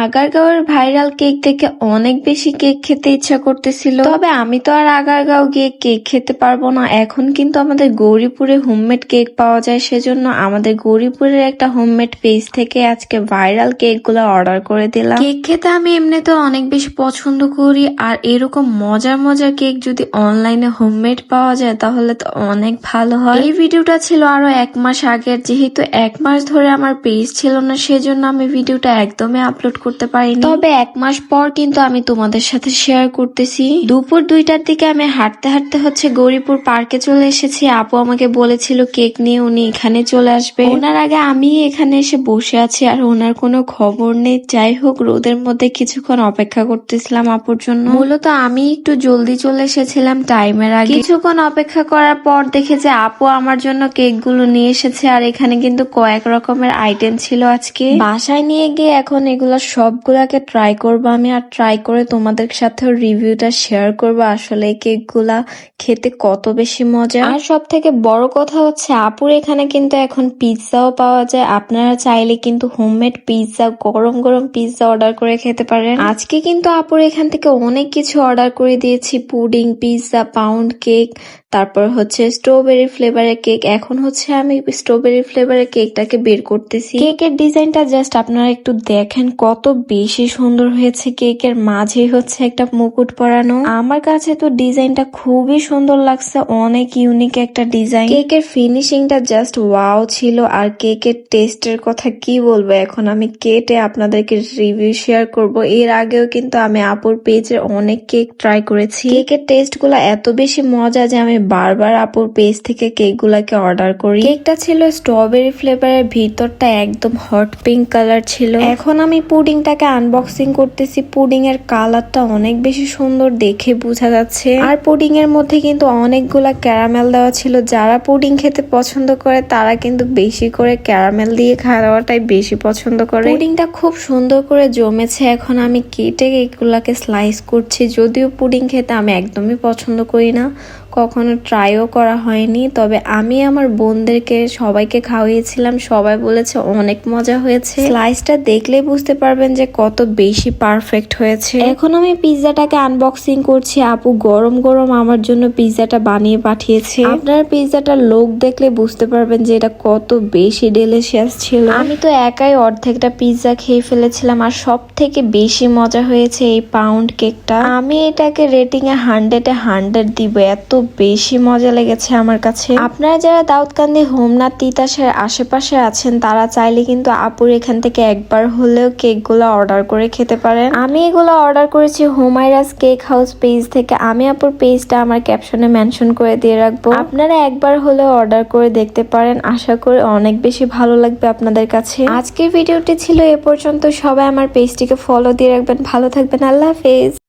আগারগাঁওয়ের viral cake দেখে অনেক বেশি কেক খেতে ইচ্ছা করতেছিল। তবে আমি তো আর আগারগাঁও গিয়ে কেক খেতে পারব না। এখন কিন্তু আমাদের গৌরীপুরে হোমমেড কেক পাওয়া যায়, সেজন্য আমাদের গৌরীপুরের একটা হোমমেড পেজ থেকে আজকে ভাইরাল কেকগুলো অর্ডার করে দিলাম। কেক খেতে আমি এমনিতে অনেক বেশি পছন্দ করি, আর এরকম মজার মজার কেক যদি অনলাইনে হোমমেড পাওয়া যায়, তাহলে তো অনেক ভালো হয়। এই ভিডিওটা ছিল আরও এক মাস আগের, যেহেতু এক মাস ধরে আমার পেজ ছিল না, সেজন্য আমি ভিডিওটা একদমই আপলোড করতে পারিনি। তবে এক মাস পর কিন্তু আমি তোমাদের সাথে শেয়ার করতেছি। দুপুর দুইটার দিকে আমি হাঁটতে হাঁটতে হচ্ছে গৌরীপুর পার্কে চলে এসেছি। আপু আমাকে বলেছিল, কেক নিয়ে উনি এখানে চলে আসবে। ওনার আগে আমি এখানে এসে বসে আছি আর ওনার কোনো খবর নেই। যাই হোক, রোদের মধ্যে কিছুক্ষণ অপেক্ষা করতেছিলাম আপুর জন্য। মূলত আমি একটু জলদি চলে এসেছিলাম টাইমের আগে। কিছুক্ষণ অপেক্ষা করার পর দেখে যে আপু আমার জন্য কেকগুলো নিয়ে এসেছে আর এখানে কিন্তু কয়েক রকমের আইটেম ছিল আজকে। বাসায় নিয়ে গিয়ে এখন এগুলো সবগুলাকে ট্রাই করব আমি আর ট্রাই করে তোমাদের সাথেও রিভিউটা শেয়ার করব। আসলে এই কেকগুলা খেতে কত বেশি মজা? আর সব থেকে বড় কথা হচ্ছে, আপুর এখানে কিন্তু এখন পিৎজাও পাওয়া যায়। আপনারা চাইলে কিন্তু হোমমেড পিৎজা গরম গরম পিৎজা অর্ডার করে খেতে পারেন। আজকে কিন্তু আপুর এখান থেকে অনেক কিছু অর্ডার করে দিয়েছি। পুডিং পিৎজা পাউন্ড কেক তারপর হচ্ছে স্ট্রবেরি ফ্লেভারের কেক এখন হচ্ছে আমি স্ট্রবেরি ফ্লেভারের কেকটাকে বের করতেছি। কেকের ডিজাইনটা জাস্ট আপনারা একটু দেখেন কত বেশি সুন্দর হয়েছে। কেকের মাঝে হচ্ছে একটা মুকুট পরানো। আমার কাছে তো ডিজাইনটা খুবই সুন্দর লাগছে, অনেক ইউনিক একটা ডিজাইন কেকের ফিনিশিংটা জাস্ট ওয়াও ছিল। আর কেকের টেস্টের কথা কি বলব, এখন আমি কেটে আপনাদেরকে রিভিউ শেয়ার করব। এর আগেও কিন্তু আমি আপুর পেজের অনেক কেক ট্রাই করেছি। কেকের টেস্টগুলো এত বেশি মজা যে আমি বারবার আপুর পেজ থেকে কেক গুলাকে অর্ডার করি। কেকটা ছিল স্ট্রবেরি ফ্লেভারের ভিতরটা একদম হট পিঙ্ক কালার ছিল। এখন আমি পুডিংটাকে আনবক্সিং করতেছি পুডিং এর কালারটা অনেক বেশি সুন্দর দেখে বোঝা যাচ্ছে। আর পুডিং এর মধ্যে কিন্তু অনেকগুলা ক্যারামেল দেওয়া ছিল যারা পুডিং খেতে পছন্দ করে তারা কিন্তু বেশি করে ক্যারামেল দিয়ে খাওয়াটাই বেশি পছন্দ করে। পুডিংটা খুব সুন্দর করে জমেছে এখন আমি কেটে কেকগুলাকে স্লাইস করছি যদিও পুডিং খেতে আমি একদমই পছন্দ করি না। কখনো ট্রাইও করা হয়নি। তবে আমি আমার বোনদেরকে সবাইকে খাওয়িয়েছিলাম। সবাই বলেছে অনেক মজা হয়েছে। স্লাইসটা দেখলে বুঝতে পারবেন যে কত বেশি পারফেক্ট হয়েছে। এখন আমি পিৎজাটাকে আনবক্সিং করছি। আপু গরম গরম আমার জন্য পিৎজাটা বানিয়ে পাঠিয়েছে। আপনার পিৎজাটার লোক দেখলে বুঝতে পারবেন যে এটা কত বেশি ডেলিশিয়াস ছিল। আমি তো একাই অর্ধেকটা পিৎজা খেয়ে ফেলেছিলাম আর সব থেকে বেশি মজা হয়েছে এই পাউন্ড কেকটা আমি এটাকে রেটিং এ হান্ড্রেডে হান্ড্রেড দিব। এত বেশি মজা লেগেছে আমার কাছে। আপনারা যারা দাউদকান্দি হোমনাথ তিতাসের আশেপাশে আছেন, তারা চাইলে কিন্তু আপুর এখান থেকে একবার হলেও কেকগুলো অর্ডার করে খেতে পারেন। আমি এগুলো অর্ডার করেছি হোমাইরাস কেক হাউস পেজ থেকে। আমি আপুর পেজটা আমার ক্যাপশনে মেনশন করে দিয়ে রাখব। আপনারা একবার হলেও অর্ডার করে দেখতে পারেন। আশা করি অনেক বেশি ভালো লাগবে আপনাদের কাছে। আজকের ভিডিওটি ছিল এ পর্যন্ত। সবাই আমার পেজটিকে ফলো দিয়ে রাখবেন। ভালো থাকবেন। আল্লাহ হাফেজ।